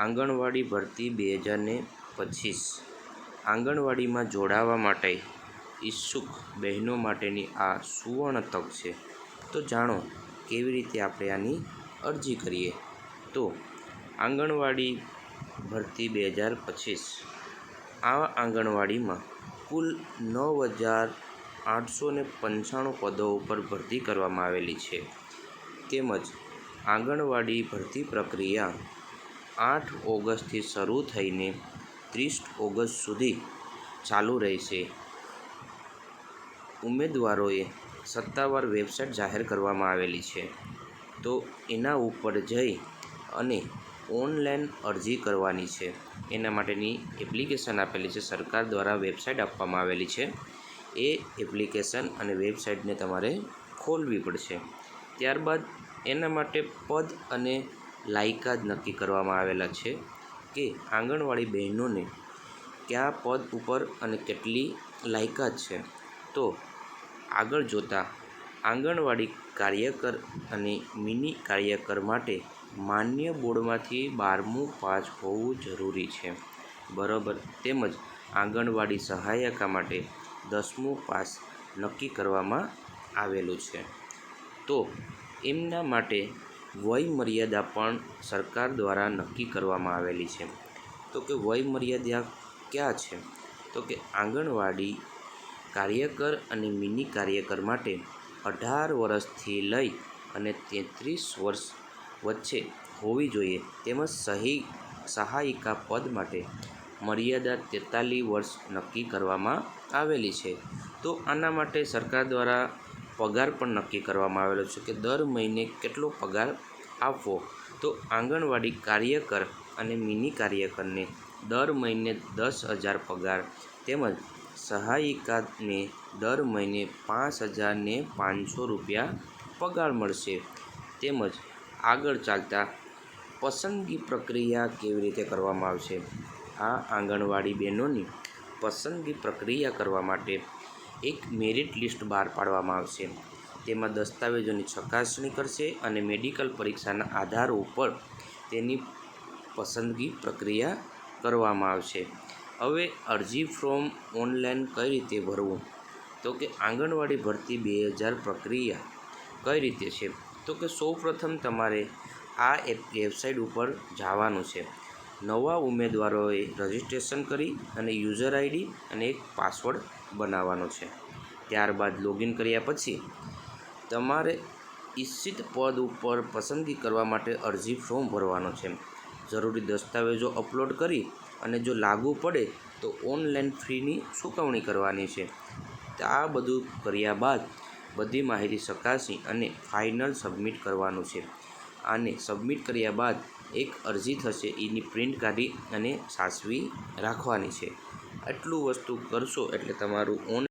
આંગણવાડી ભરતી બે હજાર ને પચીસ. આંગણવાડીમાં જોડાવા માટે ઈચ્છુક બહેનો માટેની આ સુવર્ણ તક છે. તો જાણો, કેવી રીતે આપણે આની અરજી કરીએ? તો, આંગણવાડી ભરતી બે હજાર પચીસ. આ આંગણવાડીમાં કુલ નવ હજાર આઠસો ને પંચાણું પદો ઉપર ભરતી કરવામાં આવેલી છે. તેમજ આંગણવાડી ભરતી પ્રક્રિયા આઠ ઓગસ્ટથી શરૂ થઈને ત્રીસ ઓગસ્ટ સુધી ચાલુ રહેશે. ઉમેદવારોએ સત્તાવાર વેબસાઇટ જાહેર કરવામાં આવેલી છે. તો એના ઉપર જઈ અને ઓનલાઈન અરજી કરવાની છે. એના માટેની એપ્લિકેશન આપેલી છે. સરકાર દ્વારા વેબસાઇટ આપવામાં આવેલી છે. એ એપ્લિકેશન અને વેબસાઇટને તમારે ખોલવી પડશે. ત્યારબાદ એના માટે પદ અને લાયકાત નક્કી કરવામાં આવેલા છે કે આંગણવાડી બહેનોને કયા પદ ઉપર અને કેટલી લાયકાત છે. તો આગળ જોતાં આંગણવાડી કાર્યકર અને મિની કાર્યકર માટે માન્ય બોર્ડમાંથી બારમું પાસ હોવું જરૂરી છે. બરાબર, તેમજ આંગણવાડી સહાયિકા માટે દસમું પાસ નક્કી કરવામાં આવેલું છે. તો એમના માટે વય મર્યાદા પણ સરકાર દ્વારા નક્કી કરવામાં આવેલી છે. તો કે વય મર્યાદા ક્યાં છે? તો કે આંગણવાડી કાર્યકર અને મિની કાર્યકર માટે અઢાર વર્ષથી લઈ અને તેત્રીસ વર્ષ વચ્ચે હોવી જોઈએ. તેમજ સહી સહાયિકા પદ માટે મર્યાદા તેતાલીસ વર્ષ નક્કી કરવામાં આવેલી છે. તો આના માટે સરકાર દ્વારા પગાર પણ નક્કી કરવામાં આવેલો છે કે દર મહિને કેટલો પગાર આપવો? તો આંગણવાડી કાર્યકર અને મિની કાર્યકરને દર મહિને દસ હજાર પગાર તેમજ સહાયિકાને દર મહિને પાંચ હજારને પાંચસો રૂપિયા પગાર મળશે. તેમજ આગળ ચાલતા પસંદગી પ્રક્રિયા કેવી રીતે કરવામાં આવશે? આ આંગણવાડી બહેનોની પસંદગી પ્રક્રિયા કરવા માટે એક મેરિટ લિસ્ટ બહાર પાડવામાં આવશે. તેમાં દસ્તાવેજોની ચકાસણી કરશે અને મેડિકલ પરીક્ષાના આધાર ઉપર તેની પસંદગી પ્રક્રિયા કરવામાં આવશે. હવે અરજી ફોર્મ ઓનલાઈન કઈ રીતે ભરવું? તો કે આંગણવાડી ભરતી બે હજાર પ્રક્રિયા કઈ રીતે છે? તો કે સૌપ્રથમ તમારે આ વેબસાઇટ ઉપર જવાનું છે. નવા ઉમેદવારોએ રજિસ્ટ્રેશન કરી અને યુઝર આઈડી અને એક પાસવર્ડ બનાવવાનો છે. ત્યારબાદ લોગિન કર્યા પછી તમારે ઈચ્છિત પદ ઉપર પસંદગી કરવા માટે અરજી ફોર્મ ભરવાનો છે. જરૂરી દસ્તાવેજો અપલોડ કરી અને જો લાગુ પડે તો ઓનલાઈન ફીની ચૂકવણી કરવાની છે. આ બધું કર્યા બાદ બધી માહિતી ચકાસી અને ફાઇનલ સબમિટ કરવાનું છે. આને સબમિટ કર્યા બાદ એક અરજી થશે, એની પ્રિન્ટ કાઢી અને સાચવી રાખવાની છે. આટલું વસ્તુ કરશો એટલે તમારું ઓન